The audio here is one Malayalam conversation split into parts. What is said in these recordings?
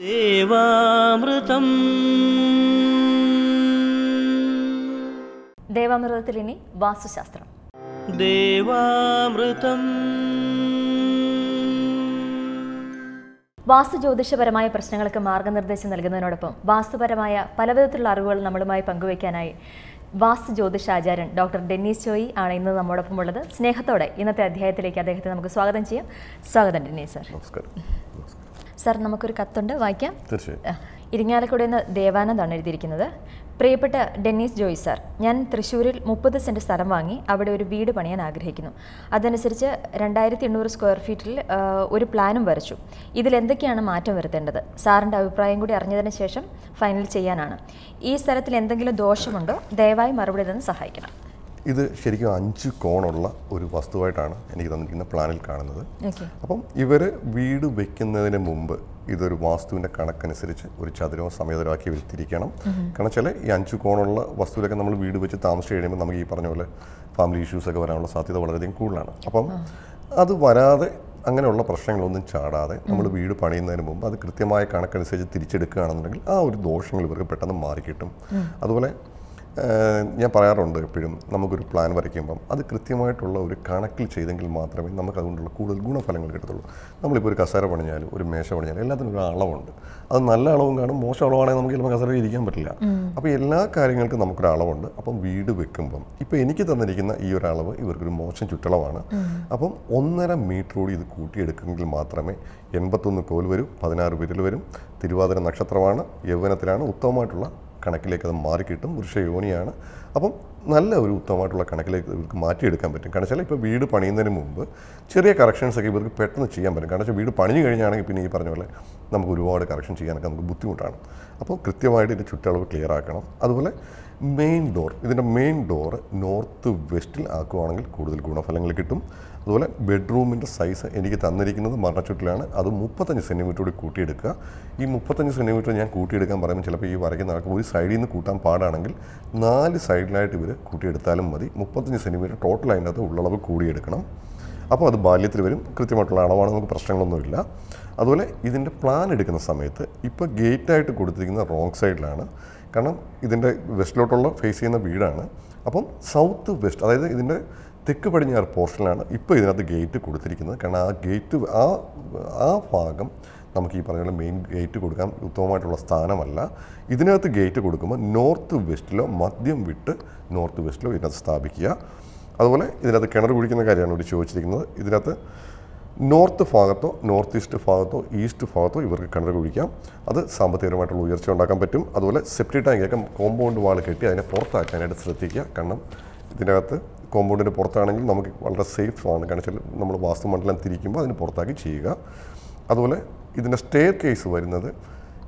ദേവാമൃതം. ദേവാമൃതത്തിൽ ഇനി വാസ്തുശാസ്ത്രം. ദേവാമൃതം. വാസ്തു ജ്യോതിഷപരമായ പ്രശ്നങ്ങൾക്ക് മാർഗനിർദ്ദേശം നൽകുന്നതിനോടൊപ്പം വാസ്തുപരമായ പലവിധത്തിലുള്ള അറിവുകൾ നമ്മളുമായി പങ്കുവയ്ക്കാനായി വാസ്തു ജ്യോതിഷാചാര്യൻ ഡോക്ടർ ഡെന്നീസ് ചോയി ആണ് ഇന്ന് നമ്മോടൊപ്പം ഉള്ളത് സ്നേഹത്തോടെ ഇന്നത്തെ അധ്യായത്തിലേക്ക് അദ്ദേഹത്തെ നമുക്ക് സ്വാഗതം ചെയ്യാം. സ്വാഗതം ഡെന്നീസ് സാർ. നമസ്കാരം. സർ നമുക്കൊരു കത്തുണ്ട്. വായിക്കാം. തീർച്ചയായും. ഇരിങ്ങാലക്കുടയിൽ നിന്ന് ദേവാനന്ദാണ് എഴുതിയിരിക്കുന്നത്. പ്രിയപ്പെട്ട ഡെന്നീസ് ജോയ് സാർ ഞാൻ തൃശ്ശൂരിൽ മുപ്പത് സെന്റ് സ്ഥലം വാങ്ങി അവിടെ ഒരു വീട് പണിയാൻ ആഗ്രഹിക്കുന്നു. അതനുസരിച്ച് രണ്ടായിരത്തി എണ്ണൂറ് സ്ക്വയർ ഫീറ്റിൽ ഒരു പ്ലാനും വരച്ചു. ഇതിൽ എന്തൊക്കെയാണ് മാറ്റം വരുത്തേണ്ടത്? സാറിന്റെ അഭിപ്രായം കൂടി അറിഞ്ഞതിന് ശേഷം ഫൈനൽ ചെയ്യാനാണ്. ഈ സ്ഥലത്തിൽ എന്തെങ്കിലും ദോഷമുണ്ടോ? ദയവായി മറുപടി തന്ന് സഹായിക്കണം. ഇത് ശരിക്കും അഞ്ച് കോണുള്ള ഒരു വസ്തുവായിട്ടാണ് എനിക്ക് തന്നിരിക്കുന്ന പ്ലാനിൽ കാണുന്നത്. അപ്പം ഇവർ വീട് വെക്കുന്നതിന് മുമ്പ് ഇതൊരു വാസ്തുവിന്റെ കണക്കനുസരിച്ച് ഒരു ചതുരവും സമയതരമാക്കി ആക്കി തിരിക്കണം കാരണം വെച്ചാൽ ഈ അഞ്ച് കോണുള്ള വസ്തുവിലൊക്കെ നമ്മൾ വീട് വെച്ച് താമസിച്ച് കഴിയുമ്പോൾ നമുക്ക് ഈ പറഞ്ഞ പോലെ ഫാമിലി ഇഷ്യൂസൊക്കെ വരാനുള്ള സാധ്യത വളരെയധികം കൂടുതലാണ്. അപ്പം അത് വരാതെ അങ്ങനെയുള്ള പ്രശ്നങ്ങളൊന്നും ചാടാതെ നമ്മൾ വീട് പണിയുന്നതിന് മുമ്പ് അത് കൃത്യമായ കണക്കനുസരിച്ച് തിരിച്ചെടുക്കുകയാണെന്നുണ്ടെങ്കിൽ ആ ഒരു ദോഷങ്ങൾ ഇവർക്ക് പെട്ടെന്ന് മാറിക്കിട്ടും. അതുപോലെ ഞാൻ പറയാറുണ്ട് എപ്പോഴും നമുക്കൊരു പ്ലാൻ വരയ്ക്കുമ്പം അത് കൃത്യമായിട്ടുള്ള ഒരു കണക്കിൽ ചെയ്തെങ്കിൽ മാത്രമേ നമുക്ക് അതുകൊണ്ടുള്ള കൂടുതൽ ഗുണഫലങ്ങൾ കിട്ടത്തുള്ളൂ. നമ്മളിപ്പോൾ ഒരു കസേര പണിഞ്ഞാലും ഒരു മേശ പണിഞ്ഞാലും എല്ലാത്തിനും ഒരു അളവുണ്ട്. അത് നല്ല അളവും കാണും മോശം അളവാണെങ്കിൽ നമുക്ക് ചിലപ്പോൾ കസേര ഇരിക്കാൻ പറ്റില്ല. അപ്പോൾ എല്ലാ കാര്യങ്ങൾക്കും നമുക്കൊരു അളവുണ്ട്. അപ്പം വീട് വെക്കുമ്പം ഇപ്പോൾ എനിക്ക് തന്നിരിക്കുന്ന ഈ ഒരു അളവ് ഇവർക്കൊരു മോശം ചുറ്റളവാണ്. അപ്പം ഒന്നര മീറ്റർ കൂടി ഇത് കൂട്ടിയെടുക്കുമെങ്കിൽ മാത്രമേ എൺപത്തൊന്ന് കോൽ വരും പതിനാറ് വിരൽ വരും. തിരുവാതിര നക്ഷത്രമാണ് യൗവനത്തിലാണ് ഉത്തമമായിട്ടുള്ള കണക്കിലേക്ക് അത് മാറിക്കിട്ടും. വൃക്ഷയോനിയാണ് അപ്പം നല്ല ഒരു ഉത്തമമായിട്ടുള്ള കണക്കിലേക്ക് ഇവർക്ക് മാറ്റിയെടുക്കാൻ പറ്റും. കാരണം വെച്ചാൽ ഇപ്പോൾ വീട് പണിയുന്നതിന് മുമ്പ് ചെറിയ കറക്ഷൻസ് ഒക്കെ ഇവർക്ക് പെട്ടെന്ന് ചെയ്യാൻ പറ്റും. കാരണം വെച്ചാൽ വീട് പണിഞ്ഞു കഴിഞ്ഞാണെങ്കിൽ പിന്നെ ഈ പറഞ്ഞ പോലെ നമുക്ക് ഒരുപാട് കറക്ഷൻ ചെയ്യാനൊക്കെ നമുക്ക് ബുദ്ധിമുട്ടാണ്. അപ്പോൾ കൃത്യമായിട്ട് ഇതിന്റെ ചുറ്റളവ് ക്ലിയർ ആക്കണം. അതുപോലെ മെയിൻ ഡോർ ഇതിന്റെ മെയിൻ ഡോർ നോർത്ത് വെസ്റ്റിൽ ആക്കുവാണെങ്കിൽ കൂടുതൽ ഗുണഫലങ്ങൾ കിട്ടും. അതുപോലെ ബെഡ്റൂമിന്റെ സൈസ് എനിക്ക് തന്നിരിക്കുന്നത് മരണച്ചുട്ടിലാണ് അത് മുപ്പത്തഞ്ച് സെന്റിമീറ്റർ കൂടി കൂട്ടിയെടുക്കുക. ഈ മുപ്പത്തഞ്ച് സെന്റിമീറ്റർ ഞാൻ കൂട്ടിയെടുക്കാൻ പറയുമ്പോൾ ചിലപ്പോൾ ഈ വരയ്ക്കുന്ന ആൾക്ക് ഒരു സൈഡിൽ നിന്ന് കൂട്ടാൻ പാടാണെങ്കിൽ നാല് സൈഡിലായിട്ട് ഇവർ കൂട്ടിയെടുത്താലും മതി. മുപ്പത്തഞ്ച് സെന്റിമീറ്റർ ടോട്ടൽ അതിനകത്ത് ഉള്ളളവ് കൂടിയെടുക്കണം. അപ്പോൾ അത് ബാല്യത്തിൽ വരും. കൃത്യമായിട്ടുള്ള അളവാണ്. നമുക്ക് പ്രശ്നങ്ങളൊന്നുമില്ല. അതുപോലെ ഇതിന്റെ പ്ലാൻ എടുക്കുന്ന സമയത്ത് ഇപ്പോൾ ഗേറ്റായിട്ട് കൊടുത്തിരിക്കുന്ന റോങ് സൈഡിലാണ് കാരണം ഇതിന്റെ വെസ്റ്റിലോട്ടുള്ള ഫേസ് ചെയ്യുന്ന വീടാണ്. അപ്പം സൗത്ത് വെസ്റ്റ് അതായത് ഇതിന്റെ തെക്ക് പടിഞ്ഞാറ് പോർഷനിലാണ് ഇപ്പോൾ ഇതിനകത്ത് ഗേറ്റ് കൊടുത്തിരിക്കുന്നത്. കാരണം ആ ഗേറ്റ് ആ ആ ഭാഗം നമുക്ക് ഈ പറഞ്ഞ മെയിൻ ഗേറ്റ് കൊടുക്കാൻ ഉത്തമമായിട്ടുള്ള സ്ഥാനമല്ല. ഇതിനകത്ത് ഗേറ്റ് കൊടുക്കുമ്പോൾ നോർത്ത് വെസ്റ്റിലോ മദ്യം വിട്ട് നോർത്ത് വെസ്റ്റിലോ ഇതിനകത്ത് സ്ഥാപിക്കുക. അതുപോലെ ഇതിനകത്ത് കിണർ കുഴിക്കുന്ന കാര്യമാണ് ഇവിടെ ചോദിച്ചിരിക്കുന്നത്. ഇതിനകത്ത് നോർത്ത് ഭാഗത്തോ നോർത്ത് ഈസ്റ്റ് ഭാഗത്തോ ഈസ്റ്റ് ഭാഗത്തോ ഇവർക്ക് കിണർ കുഴിക്കാം. അത് സാമ്പത്തികപരമായിട്ടുള്ള ഉയർച്ച ഉണ്ടാക്കാൻ പറ്റും. അതുപോലെ സെപ്റ്റി ടാങ്കൊക്കെ കോമ്പൗണ്ട് വാൾ കെട്ടി അതിനെ പുറത്താക്കാനായിട്ട് ശ്രദ്ധിക്കുക. കാരണം ഇതിനകത്ത് കോമ്പൗണ്ടിന് പുറത്താണെങ്കിൽ നമുക്ക് വളരെ സേഫ് ആണ്. കാരണം വെച്ചാൽ നമ്മൾ വാസ്തുമണ്ഡലം തിരിക്കുമ്പോൾ അതിന് പുറത്താക്കി ചെയ്യുക. അതുപോലെ ഇതിന്റെ സ്റ്റെയർ കേസ് വരുന്നത്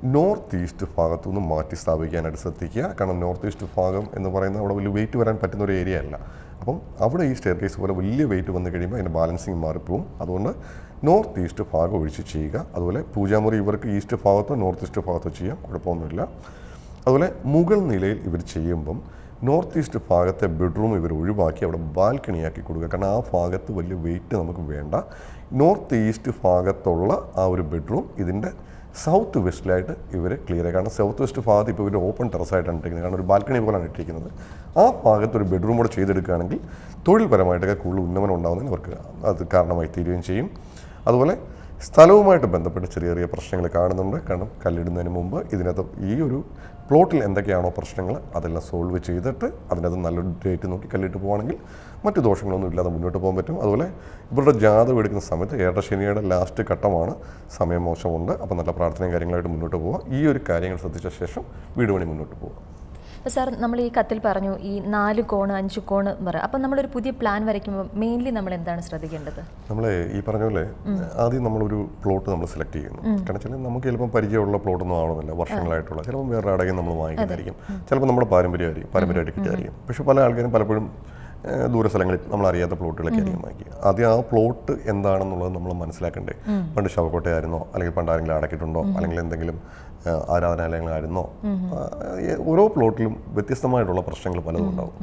നോർത്ത് ഈസ്റ്റ് ഭാഗത്തു നിന്ന് മാറ്റി സ്ഥാപിക്കാനായിട്ട് ശ്രദ്ധിക്കുക. കാരണം നോർത്ത് ഈസ്റ്റ് ഭാഗം എന്ന് പറയുന്നത് അവിടെ വലിയ വെയിറ്റ് വരാൻ പറ്റുന്ന ഒരു ഏരിയ അല്ല. അപ്പം അവിടെ ഈ സ്റ്റെയർ കേസ് പോലെ വലിയ വെയിറ്റ് വന്നു കഴിയുമ്പോൾ അതിന്റെ ബാലൻസിങ് മാറിപ്പോവും. അതുകൊണ്ട് നോർത്ത് ഈസ്റ്റ് ഭാഗം ഒഴിച്ച് ചെയ്യുക. അതുപോലെ പൂജാമുറി ഇവർക്ക് ഈസ്റ്റ് ഭാഗത്തോ നോർത്ത് ഈസ്റ്റ് ഭാഗത്തോ ചെയ്യാം. കുഴപ്പമൊന്നുമില്ല. അതുപോലെ മുകൾ നിലയിൽ ഇവർ ചെയ്യുമ്പം നോർത്ത് ഈസ്റ്റ് ഭാഗത്തെ ബെഡ്റൂം ഇവർ ഒഴിവാക്കി അവിടെ ബാൽക്കണിയാക്കി കൊടുക്കുക. കാരണം ആ ഭാഗത്ത് വലിയ വെയിറ്റ് നമുക്ക് വേണ്ട. നോർത്ത് ഈസ്റ്റ് ഭാഗത്തുള്ള ആ ഒരു ബെഡ്റൂം ഇതിന്റെ സൗത്ത് വെസ്റ്റിലായിട്ട് ഇവർ ക്ലിയർ ആയി കാരണം സൗത്ത് വെസ്റ്റ് ഭാഗത്ത് ഇപ്പോൾ ഇവർ ഓപ്പൺ ടെറസായിട്ടാണ് ഇട്ടിരിക്കുന്നത്. കാരണം ഒരു ബാൽക്കണി പോലാണ് ഇട്ടിരിക്കുന്നത്. ആ ഭാഗത്ത് ഒരു ബെഡ്റൂം കൂടെ ചെയ്തെടുക്കുകയാണെങ്കിൽ തൊഴിൽപരമായിട്ടൊക്കെ കൂടുതൽ ഉന്നമനം ഉണ്ടാകുന്നതിന് അവർക്ക് അത് കാരണമായി തീരുകയും ചെയ്യും. അതുപോലെ സ്ഥലവുമായിട്ട് ബന്ധപ്പെട്ട് ചെറിയ ചെറിയ പ്രശ്നങ്ങൾ കാണുന്നുണ്ട്. കാരണം കല്ലിടുന്നതിന് മുമ്പ് ഇതിനകത്ത് ഈ ഒരു പ്ലോട്ടിൽ എന്തൊക്കെയാണോ പ്രശ്നങ്ങൾ അതെല്ലാം സോൾവ് ചെയ്തിട്ട് അതിനകത്ത് നല്ലൊരു ഡേറ്റ് നോക്കി കല്ലിട്ട് പോവുകയാണെങ്കിൽ മറ്റു ദോഷങ്ങളൊന്നും ഇല്ലാതെ മുന്നോട്ട് പോകാൻ പറ്റും. അതുപോലെ ഇവരുടെ ജാതകം എടുക്കുന്ന സമയത്ത് ഏട്ട ശനിയുടെ ലാസ്റ്റ് ഘട്ടമാണ്. സമയം മോശമുണ്ട്. അപ്പോൾ നല്ല പ്രാർത്ഥനയും കാര്യങ്ങളായിട്ട് മുന്നോട്ട് പോവുക ഈ ഒരു കാര്യങ്ങൾ ശ്രദ്ധിച്ച ശേഷം വീട് മുന്നോട്ട് പോവുക അപ്പോൾ സാർ നമ്മൾ ഈ കത്തിൽ പറഞ്ഞു ഈ നാല് കോണ് അഞ്ച് കോണ് പറ അപ്പം നമ്മളൊരു പുതിയ പ്ലാൻ വരയ്ക്കുമ്പോൾ മെയിൻലി നമ്മൾ എന്താണ് ശ്രദ്ധിക്കേണ്ടത്? നമ്മൾ ഈ പറഞ്ഞ പോലെ ആദ്യം നമ്മളൊരു പ്ലോട്ട് നമ്മൾ സെലക്ട് ചെയ്യുന്നു. കാരണം വെച്ചാൽ നമുക്ക് ചിലപ്പോൾ പരിചയമുള്ള പ്ലോട്ടൊന്നും ആവണമെന്നില്ല വർഷങ്ങളായിട്ടുള്ള. ചിലപ്പോൾ വേറെ അടകം നമ്മൾ വാങ്ങിക്കുന്നതായിരിക്കും ചിലപ്പോൾ നമ്മുടെ പാരമ്പര്യമായിരിക്കും പാരമ്പര്യമായിട്ട് കിട്ടിയതായിരിക്കും പക്ഷേ പല ആൾക്കാരും പലപ്പോഴും ദൂര സ്ഥലങ്ങളിൽ നമ്മൾ അറിയാത്ത പ്ലോട്ടുകളൊക്കെ ആയിരിക്കും വാങ്ങിക്കുക ആദ്യം ആ പ്ലോട്ട് എന്താണെന്നുള്ളത് നമ്മൾ മനസ്സിലാക്കണ്ടേ. പണ്ട് ശവക്കോട്ടയായിരുന്നോ? അല്ലെങ്കിൽ പണ്ട് ആരെങ്കിലും അടക്കിയിട്ടുണ്ടോ? അല്ലെങ്കിൽ എന്തെങ്കിലും ആരാധനാലയങ്ങളായിരുന്നോ? ഓരോ പ്ലോട്ടിലും വ്യത്യസ്തമായിട്ടുള്ള പ്രശ്നങ്ങൾ പലതും ഉണ്ടാവും.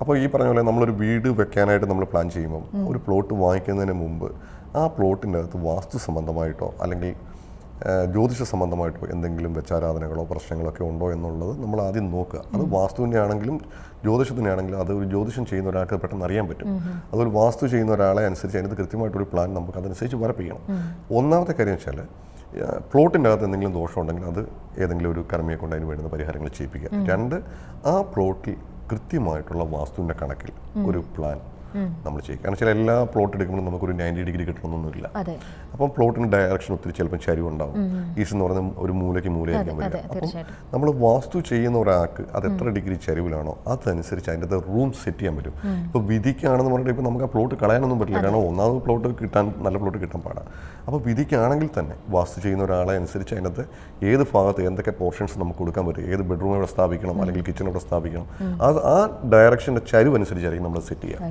അപ്പോൾ ഈ പറഞ്ഞ പോലെ നമ്മളൊരു വീട് വെക്കാനായിട്ട് നമ്മൾ പ്ലാൻ ചെയ്യുമ്പോൾ ഒരു പ്ലോട്ട് വാങ്ങിക്കുന്നതിന് മുമ്പ് ആ പ്ലോട്ടിന്റെ അകത്ത് വാസ്തു സംബന്ധമായിട്ടോ അല്ലെങ്കിൽ ജ്യോതിഷ സംബന്ധമായിട്ടോ എന്തെങ്കിലും വെച്ചാരാധനകളോ പ്രശ്നങ്ങളൊക്കെ ഉണ്ടോ എന്നുള്ളത് നമ്മൾ ആദ്യം നോക്കുക. അത് വാസ്തുവിന്റെ ആണെങ്കിലും ജ്യോതിഷത്തിന്റെ ആണെങ്കിലും അത് ഒരു ജ്യോതിഷം ചെയ്യുന്ന ഒരാൾക്ക് പെട്ടെന്ന് അറിയാൻ പറ്റും. അതൊരു വാസ്തു ചെയ്യുന്ന ഒരാളെ അനുസരിച്ച് അതിനകത്ത് കൃത്യമായിട്ടൊരു പ്ലാൻ നമുക്ക് അതനുസരിച്ച് വരപ്പിക്കണം. ഒന്നാമത്തെ കാര്യം വെച്ചാൽ പ്ലോട്ടിന്റെ അകത്ത് എന്തെങ്കിലും ദോഷമുണ്ടെങ്കിൽ അത് ഏതെങ്കിലും ഒരു കർമ്മിയെ കൊണ്ട് അതിന് വേണ്ടുന്ന പരിഹാരങ്ങൾ ചെയ്യിപ്പിക്കുക. രണ്ട് ആ പ്ലോട്ടിൽ കൃത്യമായിട്ടുള്ള വാസ്തുവിന്റെ കണക്കിൽ ഒരു പ്ലാൻ നമ്മൾ ചെയ്യും. കാരണം വെച്ചാൽ എല്ലാ പ്ലോട്ട് എടുക്കുമ്പോഴും നമുക്കൊരു നയന്റി ഡിഗ്രി കിട്ടണമെന്നൊന്നുമില്ല അപ്പം പ്ലോട്ടിന് ഡയറക്ഷൻ ഒത്തിരി ചിലപ്പം ചരിവുണ്ടാവും ഈസ് എന്ന് പറഞ്ഞാൽ ഒരു മൂലയ്ക്ക് മൂലയായിരിക്കാൻ വരിക. അപ്പം നമ്മൾ വാസ്തു ചെയ്യുന്ന ഒരാൾക്ക് അത് എത്ര ഡിഗ്രി ചരിവിലാണോ അതനുസരിച്ച് അതിന്റെ അത് റൂം സെറ്റ് ചെയ്യാൻ പറ്റും. ഇപ്പോൾ വിധിക്കാണെന്ന് പറഞ്ഞിട്ട് ഇപ്പോൾ നമുക്ക് ആ പ്ലോട്ട് കളയാനൊന്നും പറ്റില്ല. കാരണം ഒന്നാമത് പ്ലോട്ട് കിട്ടാൻ നല്ല പ്ലോട്ട് കിട്ടാൻ പാടാണ് അപ്പോൾ വിധിക്കാണെങ്കിൽ തന്നെ വാസ്തു ചെയ്യുന്ന ഒരാളെ അനുസരിച്ച് അതിനകത്ത് ഏത് ഭാഗത്ത് എന്തൊക്കെ പോർഷൻസ് നമുക്ക് കൊടുക്കാൻ പറ്റും. ഏത് ബെഡ്റൂം എവിടെ സ്ഥാപിക്കണം അല്ലെങ്കിൽ കിച്ചൺ എവിടെ സ്ഥാപിക്കണം. അത് ആ ഡയറക്ഷന്റെ ചരിവ് അനുസരിച്ചായിരിക്കും നമ്മൾ സെറ്റ് ചെയ്യുക.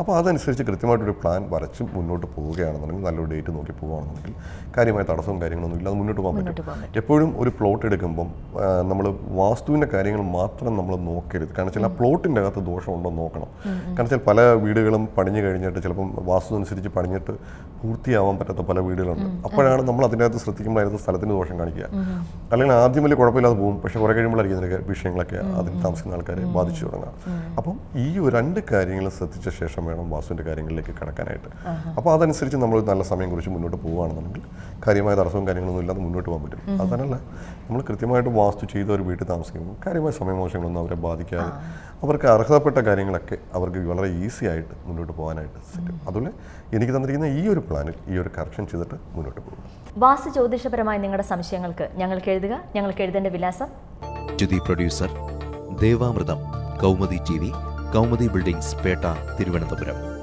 അപ്പോൾ അതനുസരിച്ച് കൃത്യമായിട്ടൊരു പ്ലാൻ വരച്ച് മുന്നോട്ട് പോവുകയാണെന്നുണ്ടെങ്കിൽ നല്ലൊരു ഡേറ്റ് നോക്കി പോവുകയാണെന്നുണ്ടെങ്കിൽ കാര്യമായ തടസ്സവും കാര്യങ്ങളൊന്നും ഇല്ല അത് മുന്നോട്ട് പോകാൻ പറ്റും. എപ്പോഴും ഒരു പ്ലോട്ട് എടുക്കുമ്പം നമ്മൾ വാസ്തുവിന്റെ കാര്യങ്ങൾ മാത്രം നമ്മൾ നോക്കരുത്. കാരണം വെച്ചാൽ ആ പ്ലോട്ടിന്റെ അകത്ത് ദോഷം ഉണ്ടോ നോക്കണം. കാരണം വെച്ചാൽ പല വീടുകളും പണിഞ്ഞു കഴിഞ്ഞിട്ട് ചിലപ്പം വാസ്തു അനുസരിച്ച് പണിഞ്ഞിട്ട് പൂർത്തിയാവാൻ പറ്റാത്ത പല വീടുകളുണ്ട്. അപ്പോഴാണ് നമ്മൾ അതിന്റെ അകത്ത് ശ്രദ്ധിക്കുമ്പോൾ അതിനകത്ത് സ്ഥലത്തിന് ദോഷം കാണിക്കുക. അല്ലെങ്കിൽ ആദ്യം വലിയ കുഴപ്പമില്ലാതെ പോകും. പക്ഷേ കുറേ കഴിയുമ്പോഴായിരിക്കും ഇതിനൊക്കെ വിഷയങ്ങളൊക്കെ അതിന് താമസിക്കുന്ന ആൾക്കാരെ ബാധിച്ചു തുടങ്ങുക. അപ്പം ഈ രണ്ട് കാര്യങ്ങൾ ശ്രദ്ധിച്ച ശേഷം വേണം വാസുവിന്റെ കാര്യങ്ങളിലേക്ക് കടക്കാനായിട്ട്. അപ്പോൾ അതനുസരിച്ച് നമ്മൾ നല്ല സമയം കുറിച്ച് മുന്നോട്ട് പോകുകയാണെന്നുണ്ടെങ്കിൽ കാര്യമായ തടസ്സവും കാര്യങ്ങളൊന്നും ഇല്ലാതെ മുന്നോട്ട് പോകാൻ പറ്റും. അതല്ല നമ്മൾ കൃത്യമായിട്ട് വാസ്തു ചെയ്ത ഒരു വീട്ടിൽ താമസിക്കുമ്പോൾ കാര്യമായ സമയമോശങ്ങളൊന്നും അവരെ ബാധിക്കാതെ അവർക്ക് അർഹതപ്പെട്ട കാര്യങ്ങളൊക്കെ അവർക്ക് വളരെ ഈസി ആയിട്ട് മുന്നോട്ട് പോകാനായിട്ട് പറ്റും അതുപോലെ എനിക്ക് തന്നിരിക്കുന്ന ഈ ഒരു പ്ലാനിൽ ഈ ഒരു കറക്ഷൻ ചെയ്തിട്ട് മുന്നോട്ട് പോകും. വാസ്തു ജ്യോതിഷപരമായ നിങ്ങളുടെ സംശയങ്ങൾക്ക് ഞങ്ങൾക്ക് എഴുതുക ഞങ്ങൾക്ക് എഴുതേണ്ട വിലാസം. To the producer Devamrutham Kaumudi T V. Kaumudi buildings Pettah Thiruvananthapuram.